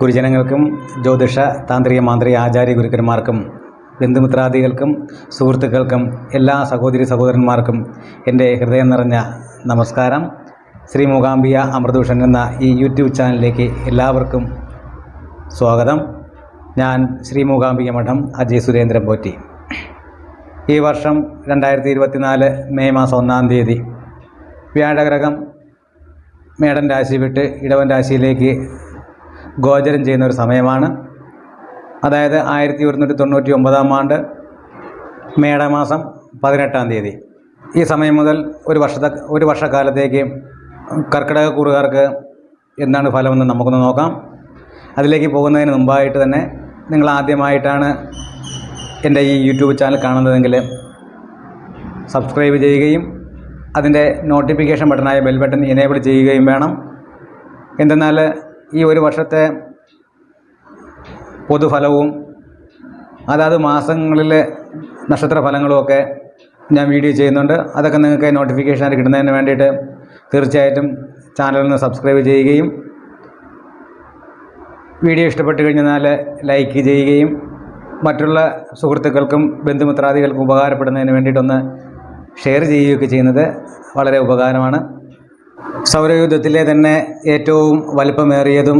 ഗുരുജനങ്ങൾക്കും ജ്യോതിഷ താന്ത്രിക മാന്ത്രിക ആചാര്യ ഗുരുക്കന്മാർക്കും ബന്ധുമിത്രാദികൾക്കും സുഹൃത്തുക്കൾക്കും എല്ലാ സഹോദരി സഹോദരന്മാർക്കും എന്റെ ഹൃദയം നിറഞ്ഞ നമസ്കാരം. ശ്രീ മൂകാംബിക അമൃതഭൂഷൺ എന്ന ഈ യൂട്യൂബ് ചാനലിലേക്ക് എല്ലാവർക്കും സ്വാഗതം. ഞാൻ ശ്രീ മൂകാംബിക മഠം അജയ് സുരേന്ദ്രൻ പോറ്റി. ഈ വർഷം രണ്ടായിരത്തി ഇരുപത്തിനാല് മെയ് മാസം ഒന്നാം തീയതി വ്യാഴഗ്രഹം മേടൻ രാശി വിട്ട് ഇടവൻ രാശിയിലേക്ക് ഗോചരം ചെയ്യുന്ന ഒരു സമയമാണ്. അതായത് ആയിരത്തി ഒരുന്നൂറ്റി തൊണ്ണൂറ്റി ഒമ്പതാം ആണ്ട് മേടമാസം പതിനെട്ടാം തീയതി. ഈ സമയം മുതൽ ഒരു വർഷത്തെ ഒരു വർഷക്കാലത്തേക്ക് കർക്കിടക കൂറുകാർക്ക് എന്താണ് ഫലമെന്ന് നമുക്കൊന്ന് നോക്കാം. അതിലേക്ക് പോകുന്നതിന് മുമ്പായിട്ട് തന്നെ നിങ്ങൾ ആദ്യമായിട്ടാണ് എന്റെ ഈ യൂട്യൂബ് ചാനൽ കാണുന്നതെങ്കിൽ സബ്സ്ക്രൈബ് ചെയ്യുകയും അതിന്റെ നോട്ടിഫിക്കേഷൻ ബട്ടണായ ബെൽ ബട്ടൺ എനേബിൾ ചെയ്യുകയും വേണം. എന്തെന്നാൽ ഈ ഒരു വർഷത്തെ പൊതുഫലവും അതാത് മാസങ്ങളിലെ നക്ഷത്ര ഫലങ്ങളുമൊക്കെ ഞാൻ വീഡിയോ ചെയ്യുന്നുണ്ട്. അതൊക്കെ നിങ്ങൾക്ക് നോട്ടിഫിക്കേഷൻ നോട്ടിഫിക്കേഷനായിട്ട് കിട്ടുന്നതിന് വേണ്ടിയിട്ട് തീർച്ചയായിട്ടും ചാനലിന് സബ്സ്ക്രൈബ് ചെയ്യുകയും വീഡിയോ ഇഷ്ടപ്പെട്ട് കഴിഞ്ഞാൽ ലൈക്ക് ചെയ്യുകയും മറ്റുള്ള സുഹൃത്തുക്കൾക്കും ബന്ധുമിത്രാദികൾക്കും ഉപകാരപ്പെടുന്നതിന് വേണ്ടിയിട്ടൊന്ന് ഷെയർ ചെയ്യുകയൊക്കെ ചെയ്യുന്നത് വളരെ ഉപകാരമാണ്. സൗരയൂഥത്തിലെ തന്നെ ഏറ്റവും വലിപ്പമേറിയതും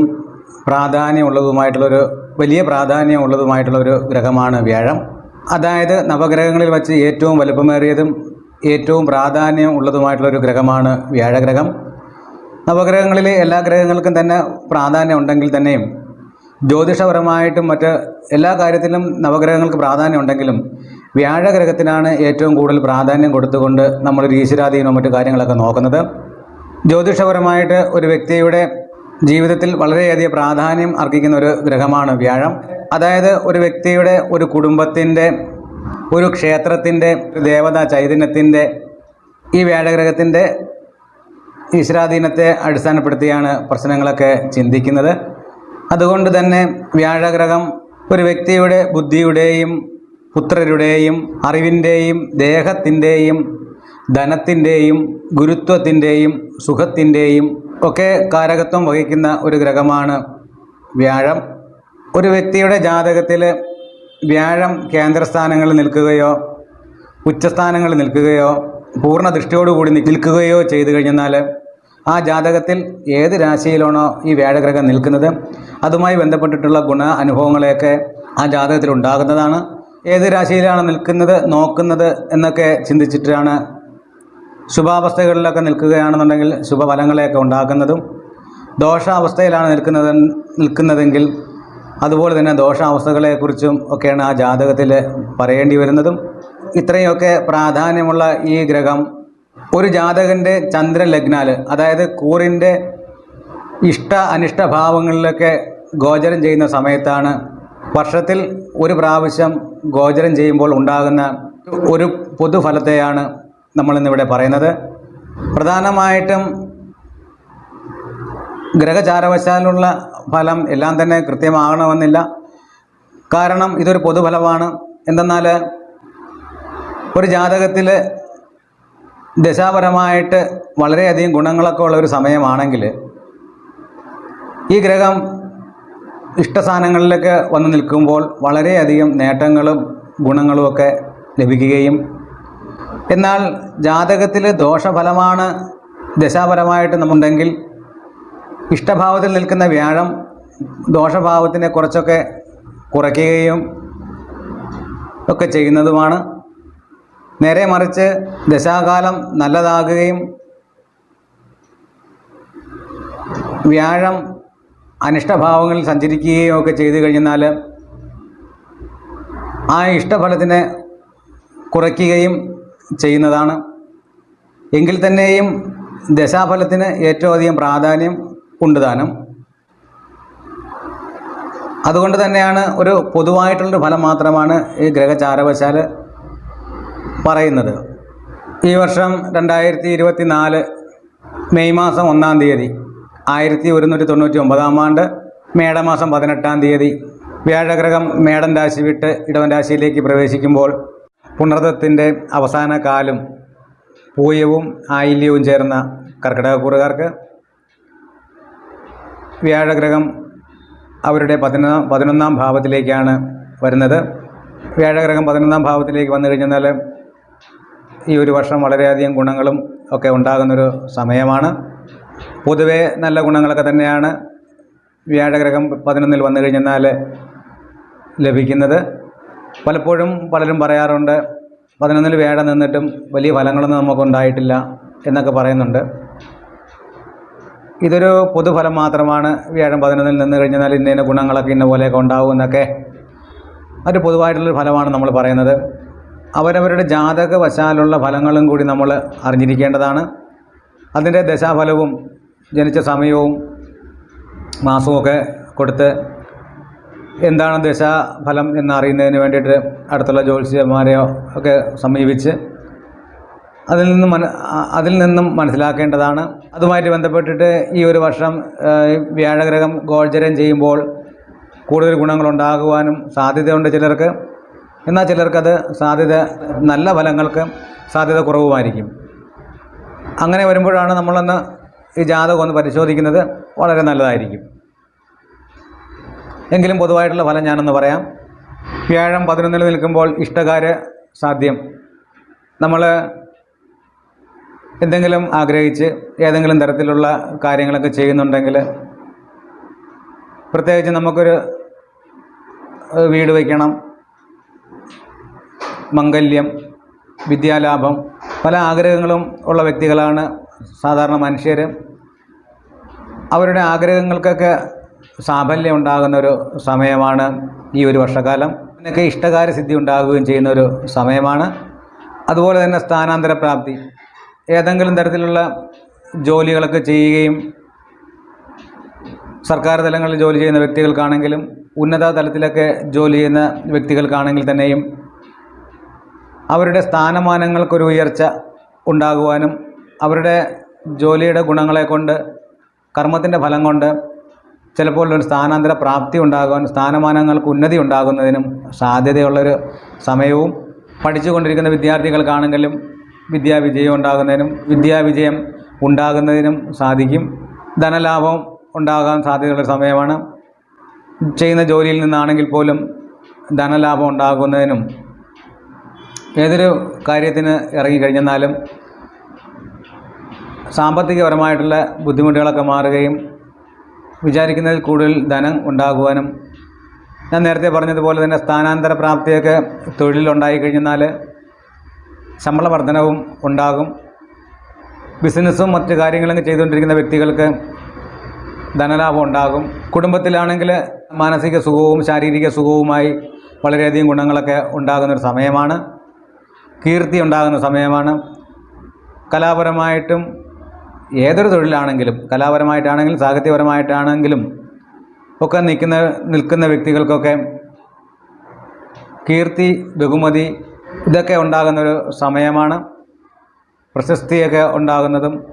പ്രാധാന്യമുള്ളതുമായിട്ടുള്ളൊരു വലിയ പ്രാധാന്യമുള്ളതുമായിട്ടുള്ളൊരു ഗ്രഹമാണ് വ്യാഴം. അതായത് നവഗ്രഹങ്ങളിൽ വച്ച് ഏറ്റവും വലിപ്പമേറിയതും ഏറ്റവും പ്രാധാന്യം ഉള്ളതുമായിട്ടുള്ളൊരു ഗ്രഹമാണ് വ്യാഴഗ്രഹം. നവഗ്രഹങ്ങളിലെ എല്ലാ ഗ്രഹങ്ങൾക്കും തന്നെ പ്രാധാന്യം ഉണ്ടെങ്കിൽ തന്നെയും ജ്യോതിഷപരമായിട്ടും മറ്റ് എല്ലാ കാര്യത്തിലും നവഗ്രഹങ്ങൾക്ക് പ്രാധാന്യം ഉണ്ടെങ്കിലും വ്യാഴഗ്രഹത്തിനാണ് ഏറ്റവും കൂടുതൽ പ്രാധാന്യം കൊടുത്തുകൊണ്ട് നമ്മളൊരു ഈശ്വരാധീനവും മറ്റു കാര്യങ്ങളൊക്കെ നോക്കുന്നത്. ജ്യോതിഷപരമായിട്ട് ഒരു വ്യക്തിയുടെ ജീവിതത്തിൽ വളരെയധികം പ്രാധാന്യം അർഹിക്കുന്ന ഒരു ഗ്രഹമാണ് വ്യാഴം. അതായത് ഒരു വ്യക്തിയുടെ ഒരു കുടുംബത്തിന്റെ ഒരു ക്ഷേത്രത്തിന്റെ ദേവതാ ചൈതന്യത്തിന്റെ ഈ വ്യാഴഗ്രഹത്തിന്റെ ഈശ്വരാധീനത്തെ അടിസ്ഥാനപ്പെടുത്തിയാണ് പ്രശ്നങ്ങളൊക്കെ ചിന്തിക്കുന്നത്. അതുകൊണ്ട് തന്നെ വ്യാഴഗ്രഹം ഒരു വ്യക്തിയുടെ ബുദ്ധിയുടെയും പുത്രരുടെയും അറിവിന്റെയും ദേഹത്തിന്റെയും ധനത്തിന്റെയും ഗുരുത്വത്തിന്റെയും സുഖത്തിന്റെയും ഒക്കെ കാരകത്വം വഹിക്കുന്ന ഒരു ഗ്രഹമാണ് വ്യാഴം. ഒരു വ്യക്തിയുടെ ജാതകത്തിൽ വ്യാഴം കേന്ദ്രസ്ഥാനങ്ങളിൽ നിൽക്കുകയോ ഉച്ചസ്ഥാനങ്ങളിൽ നിൽക്കുകയോ പൂർണ ദൃഷ്ടിയോടുകൂടി നിൽക്കുകയോ ചെയ്തു കഴിഞ്ഞാൽ ആ ജാതകത്തിൽ ഏത് രാശിയിലാണോ ഈ വ്യാഴഗ്രഹം നിൽക്കുന്നത് അതുമായി ബന്ധപ്പെട്ടിട്ടുള്ള ഗുണ അനുഭവങ്ങളെയൊക്കെ ആ ജാതകത്തിൽ ഉണ്ടാകുന്നതാണ്. ഏത് രാശിയിലാണ് നിൽക്കുന്നത് നോക്കുന്നത് എന്നൊക്കെ ചിന്തിച്ചിട്ടാണ് ശുഭാവസ്ഥകളിലൊക്കെ നിൽക്കുകയാണെന്നുണ്ടെങ്കിൽ ശുഭഫലങ്ങളെയൊക്കെ ഉണ്ടാക്കുന്നതും ദോഷാവസ്ഥയിലാണ് നിൽക്കുന്നത് നിൽക്കുന്നതെങ്കിൽ അതുപോലെ തന്നെ ദോഷാവസ്ഥകളെക്കുറിച്ചും ഒക്കെയാണ് ആ ജാതകത്തിൽ പറയേണ്ടി വരുന്നതും. ഇത്രയൊക്കെ പ്രാധാന്യമുള്ള ഈ ഗ്രഹം ഒരു ജാതകന്റെ ചന്ദ്രലഗ്നാൽ അതായത് കൂറിന്റെ ഇഷ്ട അനിഷ്ട ഭാവങ്ങളിലൊക്കെ ഗോചരം ചെയ്യുന്ന സമയത്താണ് വർഷത്തിൽ ഒരു പ്രാവശ്യം ഗോചരം ചെയ്യുമ്പോൾ ഉണ്ടാകുന്ന ഒരു പൊതുഫലത്തെയാണ് നമ്മളിന്നിവിടെ പറയുന്നത് പ്രധാനമായിട്ടും ഗ്രഹചാരവശാലുള്ള ഫലം എല്ലാം തന്നെ കൃത്യമാകണമെന്നില്ല. കാരണം ഇതൊരു പൊതുഫലമാണ്. എന്തെന്നാൽ ഒരു ജാതകത്തിൽ ദശാപരമായിട്ട് വളരെയധികം ഗുണങ്ങളൊക്കെ ഉള്ള ഒരു സമയമാണെങ്കിൽ ഈ ഗ്രഹം ഇഷ്ടസ്ഥാനങ്ങളിലൊക്കെ വന്ന് നിൽക്കുമ്പോൾ വളരെയധികം നേട്ടങ്ങളും ഗുണങ്ങളുമൊക്കെ ലഭിക്കുകയും എന്നാൽ ജാതകത്തിൽ ദോഷഫലമാണ് ദശാപരമായിട്ട് നമ്മുണ്ടെങ്കിൽ ഇഷ്ടഭാവത്തിൽ നിൽക്കുന്ന വ്യാഴം ദോഷഭാവത്തിനെ കുറച്ചൊക്കെ കുറയ്ക്കുകയും ഒക്കെ ചെയ്യുന്നതുമാണ്. നേരെ മറിച്ച് ദശാകാലം നല്ലതാകുകയും വ്യാഴം അനിഷ്ടഭാവങ്ങളിൽ സഞ്ചരിക്കുകയും ഒക്കെ ചെയ്തു കഴിഞ്ഞാൽ ആ ഇഷ്ടഫലത്തിനെ കുറയ്ക്കുകയും ചെയ്യുന്നതാണ്. എങ്കിൽ തന്നെയും ദശാഫലത്തിന് ഏറ്റവും അധികം പ്രാധാന്യം ഉണ്ട് താനും അതുകൊണ്ട് തന്നെയാണ് ഒരു പൊതുവായിട്ടുള്ളൊരു ഫലം മാത്രമാണ് ഈ ഗ്രഹചാരവശാൽ പറയുന്നത്. ഈ വർഷം രണ്ടായിരത്തി ഇരുപത്തി നാല് മെയ് മാസം ഒന്നാം തീയതി ആയിരത്തി ഒരുന്നൂറ്റി തൊണ്ണൂറ്റി ഒമ്പതാം ആണ്ട് മേടമാസം പതിനെട്ടാം തീയതി വ്യാഴഗ്രഹം മേടൻ രാശി വിട്ട് ഇടവൻ രാശിയിലേക്ക് പ്രവേശിക്കുമ്പോൾ പുണർദത്തിന്റെ അവസാന കാലം പൂയവും ആയില്യവും ചേർന്ന കർക്കിടകക്കൂറുകാർക്ക് വ്യാഴഗ്രഹം അവരുടെ പതിനൊന്നാം പതിനൊന്നാം ഭാവത്തിലേക്കാണ് വരുന്നത്. വ്യാഴഗ്രഹം പതിനൊന്നാം ഭാവത്തിലേക്ക് വന്നു കഴിഞ്ഞാൽ ഈ ഒരു വർഷം വളരെയധികം ഗുണങ്ങളും ഒക്കെ ഉണ്ടാകുന്നൊരു സമയമാണ്. പൊതുവേ നല്ല ഗുണങ്ങളൊക്കെ തന്നെയാണ് വ്യാഴഗ്രഹം പതിനൊന്നിൽ വന്നു കഴിഞ്ഞാൽ ലഭിക്കുന്നത്. പലപ്പോഴും പലരും പറയാറുണ്ട് പതിനൊന്നിൽ വേട നിന്നിട്ടും വലിയ ഫലങ്ങളൊന്നും നമുക്കുണ്ടായിട്ടില്ല എന്നൊക്കെ പറയുന്നുണ്ട്. ഇതൊരു പൊതുഫലം മാത്രമാണ് വ്യാഴം പതിനൊന്നിൽ നിന്ന് കഴിഞ്ഞാൽ ഇന്ന ഇന്ന ഗുണങ്ങളൊക്കെ ഇന്ന പോലെയൊക്കെ ഉണ്ടാവും എന്നൊക്കെ അതൊരു പൊതുവായിട്ടുള്ളൊരു ഫലമാണ് നമ്മൾ പറയുന്നത്. അവരവരുടെ ജാതക വശാലുള്ള ഫലങ്ങളും കൂടി നമ്മൾ അറിഞ്ഞിരിക്കേണ്ടതാണ്. അതിന്റെ ദശാഫലവും ജനിച്ച സമയവും മാസവും ഒക്കെ കൊടുത്ത് എന്താണ് ദശാഫലം എന്നറിയുന്നതിന് വേണ്ടിയിട്ട് അടുത്തുള്ള ജ്യോത്സ്യന്മാരെയോ ഒക്കെ സമീപിച്ച് അതിൽ നിന്നും മന അതിൽ നിന്നും മനസ്സിലാക്കേണ്ടതാണ്. അതുമായിട്ട് ബന്ധപ്പെട്ടിട്ട് ഈ ഒരു വർഷം വ്യാഴഗ്രഹം ഗോചരം ചെയ്യുമ്പോൾ കൂടുതൽ ഗുണങ്ങളുണ്ടാകുവാനും സാധ്യതയുണ്ട് ചിലർക്ക്. എന്നാൽ ചിലർക്കത് സാധ്യത നല്ല ഫലങ്ങൾക്ക് സാധ്യത കുറവുമായിരിക്കും. അങ്ങനെ വരുമ്പോഴാണ് നമ്മളൊന്ന് ഈ ജാതകം ഒന്ന് പരിശോധിക്കുന്നത് വളരെ നല്ലതായിരിക്കും. എങ്കിലും പൊതുവായിട്ടുള്ള ഫലം ഞാനൊന്ന് പറയാം. വ്യാഴം പതിനൊന്നിൽ നിൽക്കുമ്പോൾ ഇഷ്ടകാര്യ സാധ്യം. നമ്മൾ എന്തെങ്കിലും ആഗ്രഹിച്ച് ഏതെങ്കിലും തരത്തിലുള്ള കാര്യങ്ങളൊക്കെ ചെയ്യുന്നുണ്ടെങ്കിൽ പ്രത്യേകിച്ച് നമുക്കൊരു വീട് വയ്ക്കണം മംഗല്യം വിദ്യാലാഭം പല ആഗ്രഹങ്ങളും ഉള്ള വ്യക്തികളാണ് സാധാരണ മനുഷ്യർ അവരുടെ ആഗ്രഹങ്ങൾക്കൊക്കെ സാഫല്യം ഉണ്ടാകുന്ന ഒരു സമയമാണ് ഈ ഒരു വർഷകാലം ഇതിനൊക്കെ ഇഷ്ടകാര്യ സിദ്ധി ഉണ്ടാകുകയും ചെയ്യുന്ന ഒരു സമയമാണ്. അതുപോലെ തന്നെ സ്ഥാനാന്തര പ്രാപ്തി ഏതെങ്കിലും തരത്തിലുള്ള ജോലികളൊക്കെ ചെയ്യുകയും സർക്കാർ തലങ്ങളിൽ ജോലി ചെയ്യുന്ന വ്യക്തികൾക്കാണെങ്കിലും ഉന്നത തലത്തിലൊക്കെ ജോലി ചെയ്യുന്ന വ്യക്തികൾക്കാണെങ്കിൽ തന്നെയും അവരുടെ സ്ഥാനമാനങ്ങൾക്കൊരു ഉയർച്ച ഉണ്ടാകുവാനും അവരുടെ ജോലിയുടെ ഗുണങ്ങളെ കൊണ്ട് കർമ്മത്തിന്റെ ഫലം കൊണ്ട് ചിലപ്പോൾ ഒരു സ്ഥാനാന്തര പ്രാപ്തി ഉണ്ടാകാൻ സ്ഥാനമാനങ്ങൾക്ക് ഉന്നതി ഉണ്ടാകുന്നതിനും സാധ്യതയുള്ളൊരു സമയവും പഠിച്ചുകൊണ്ടിരിക്കുന്ന വിദ്യാർത്ഥികൾക്കാണെങ്കിലും വിദ്യാവിജയം ഉണ്ടാകുന്നതിനും വിദ്യാവിജയം ഉണ്ടാകുന്നതിനും സാധിക്കും. ധനലാഭം ഉണ്ടാകാൻ സാധ്യതയുള്ള സമയമാണ്. ചെയ്യുന്ന ജോലിയിൽ നിന്നാണെങ്കിൽ പോലും ധനലാഭം ഉണ്ടാകുന്നതിനും ഏതൊരു കാര്യത്തിന് ഇറങ്ങിക്കഴിഞ്ഞെന്നാലും സാമ്പത്തികപരമായിട്ടുള്ള ബുദ്ധിമുട്ടുകളൊക്കെ മാറുകയും വിചാരിക്കുന്നതിൽ കൂടുതൽ ധനം ഉണ്ടാകുവാനും ഞാൻ നേരത്തെ പറഞ്ഞതുപോലെ തന്നെ സ്ഥാനാന്തര പ്രാപ്തിയൊക്കെ തൊഴിലുണ്ടായി കഴിഞ്ഞാൽ ശമ്പള വർധനവും ഉണ്ടാകും. ബിസിനസ്സും മറ്റു കാര്യങ്ങളൊക്കെ ചെയ്തുകൊണ്ടിരിക്കുന്ന വ്യക്തികൾക്ക് ധനലാഭം ഉണ്ടാകും. കുടുംബത്തിലാണെങ്കിൽ മാനസിക സുഖവും ശാരീരിക സുഖവുമായി വളരെയധികം ഗുണങ്ങളൊക്കെ ഉണ്ടാകുന്നൊരു സമയമാണ്. കീർത്തി ഉണ്ടാകുന്ന സമയമാണ്. കലാപരമായിട്ടും ഏതൊരു തൊഴിലാണെങ്കിലും കലാപരമായിട്ടാണെങ്കിലും സാഹിത്യപരമായിട്ടാണെങ്കിലും ഒക്കെ നിൽക്കുന്ന നിൽക്കുന്ന വ്യക്തികൾക്കൊക്കെ കീർത്തി ബഹുമതി ഇതൊക്കെ ഉണ്ടാകുന്നൊരു സമയമാണ്. പ്രശസ്തിയൊക്കെ ഉണ്ടാകുന്നതും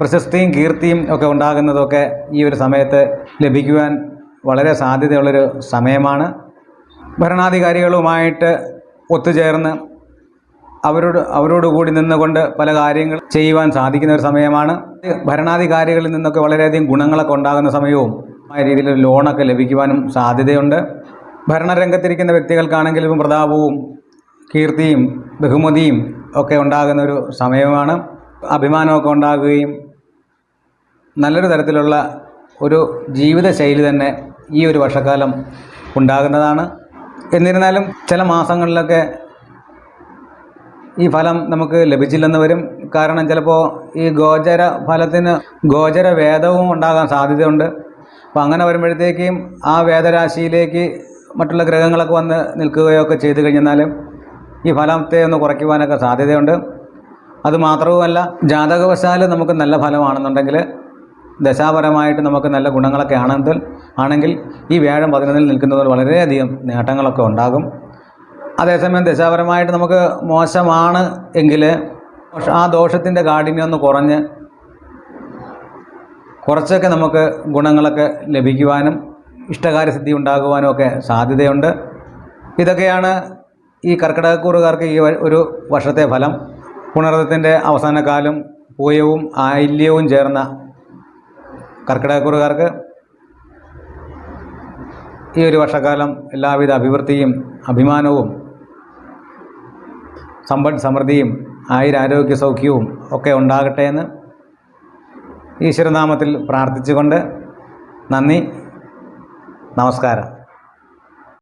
പ്രശസ്തിയും കീർത്തിയും ഒക്കെ ഉണ്ടാകുന്നതൊക്കെ ഈ ഒരു സമയത്ത് ലഭിക്കുവാൻ വളരെ സാധ്യതയുള്ളൊരു സമയമാണ്. ഭരണാധികാരികളുമായിട്ട് ഒത്തുചേർന്ന് അവരോട് അവരോട് കൂടി നിന്നുകൊണ്ട് പല കാര്യങ്ങൾ ചെയ്യുവാൻ സാധിക്കുന്ന ഒരു സമയമാണ്. ഭരണാധികാരികളിൽ നിന്നൊക്കെ വളരെയധികം ഗുണങ്ങളൊക്കെ ഉണ്ടാകുന്ന സമയവും ആ രീതിയിൽ ലോണൊക്കെ ലഭിക്കുവാനും സാധ്യതയുണ്ട്. ഭരണരംഗത്തിരിക്കുന്ന വ്യക്തികൾക്കാണെങ്കിലും പ്രതാപവും കീർത്തിയും ബഹുമതിയും ഒക്കെ ഉണ്ടാകുന്ന ഒരു സമയമാണ്. അഭിമാനമൊക്കെ ഉണ്ടാകുകയും നല്ലൊരു തരത്തിലുള്ള ഒരു ജീവിതശൈലി തന്നെ ഈ ഒരു വർഷക്കാലം ഉണ്ടാകുന്നതാണ്. എന്നിരുന്നാലും ചില മാസങ്ങളിലൊക്കെ ഈ ഫലം നമുക്ക് ലഭിച്ചില്ലെന്ന് വരും കാരണം ചിലപ്പോൾ ഈ ഗോചര ഫലത്തിന് ഗോചര വേദവും ഉണ്ടാകാൻ സാധ്യതയുണ്ട്. അപ്പോൾ അങ്ങനെ വരുമ്പോഴത്തേക്കും ആ വേദരാശിയിലേക്ക് മറ്റുള്ള ഗ്രഹങ്ങളൊക്കെ വന്ന് നിൽക്കുകയോ ഒക്കെ ചെയ്തു കഴിഞ്ഞാൽ ഈ ഫലത്തെ ഒന്ന് കുറയ്ക്കുവാനൊക്കെ സാധ്യതയുണ്ട്. അതുമാത്രവുമല്ല ജാതകവശാൽ നമുക്ക് നല്ല ഫലമാണെന്നുണ്ടെങ്കിൽ ദശാപരമായിട്ട് നമുക്ക് നല്ല ഗുണങ്ങളൊക്കെ ആണെങ്കിൽ ആണെങ്കിൽ ഈ വ്യാഴം പതിനൊന്നിൽ നിൽക്കുന്നതിൽ വളരെയധികം നേട്ടങ്ങളൊക്കെ ഉണ്ടാകും. അതേസമയം ദശാപരമായിട്ട് നമുക്ക് മോശമാണ് എങ്കിൽ ആ ദോഷത്തിന്റെ കാഠിന്യം ഒന്ന് കുറഞ്ഞ് കുറച്ചൊക്കെ നമുക്ക് ഗുണങ്ങളൊക്കെ ലഭിക്കുവാനും ഇഷ്ടകാര്യസിദ്ധി ഉണ്ടാകുവാനും ഒക്കെ സാധ്യതയുണ്ട്. ഇതൊക്കെയാണ് ഈ കർക്കിടകക്കൂറുകാർക്ക് ഈ ഒരു വർഷത്തെ ഫലം. പുണർത്തത്തിന്റെ അവസാന കാലം പൂയവും ആയില്യവും ചേർന്ന കർക്കിടകക്കൂറുകാർക്ക് ഈ ഒരു വർഷക്കാലം എല്ലാവിധ അഭിവൃദ്ധിയും അഭിമാനവും സമ്പദ് സമൃദ്ധിയും ആയുരാരോഗ്യ സൗഖ്യവും ഒക്കെ ഉണ്ടാകട്ടെ എന്ന് ഈശ്വരനാമത്തിൽ പ്രാർത്ഥിച്ചുകൊണ്ട് നന്ദി നമസ്കാരം.